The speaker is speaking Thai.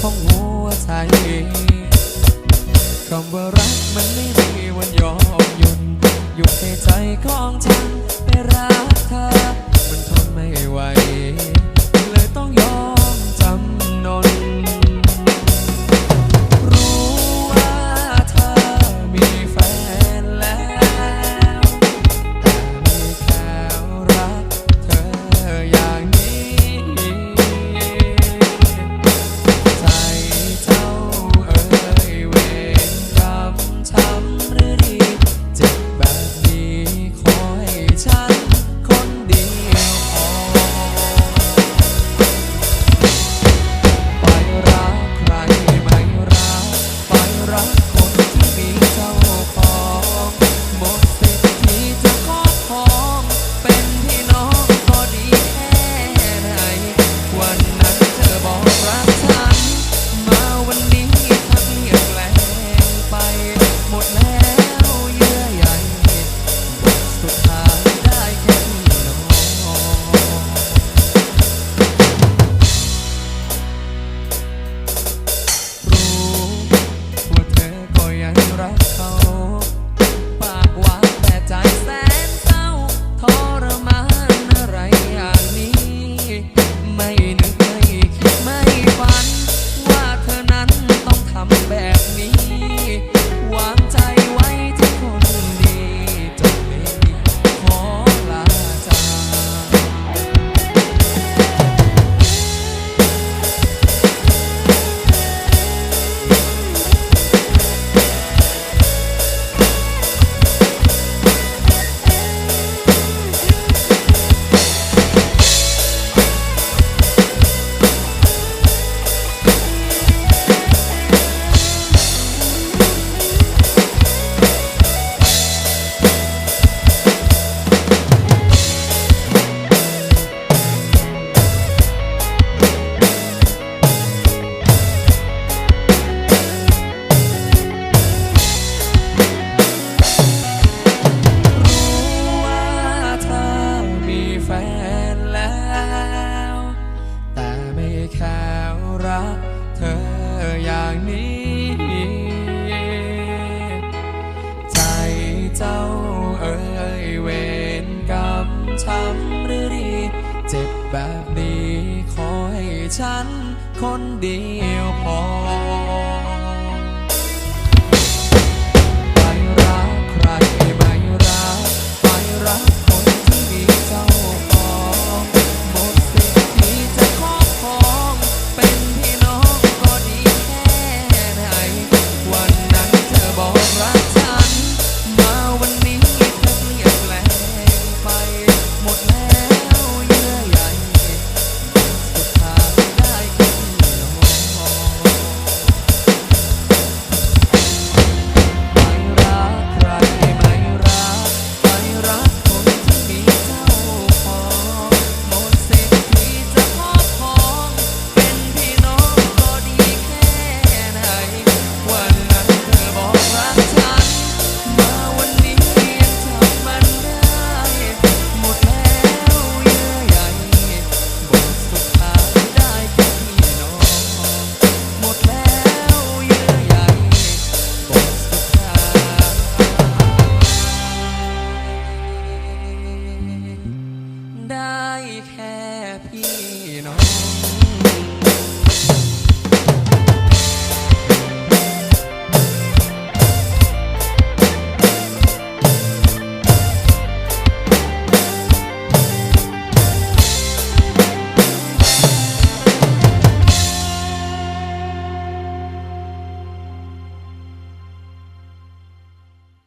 ของหัวใจคำว่ารักมันไม่มีวันยอมหยุดหยุดในใจของฉันไม่รัก i mai นแล้ว แต่ไม่แค่รักเธออย่างนี้ ใจเจ้าเอ่ยเวรกรรมช้ำหรือดีเจ็บแบบนี้ขอให้ฉันคนเดียวพอ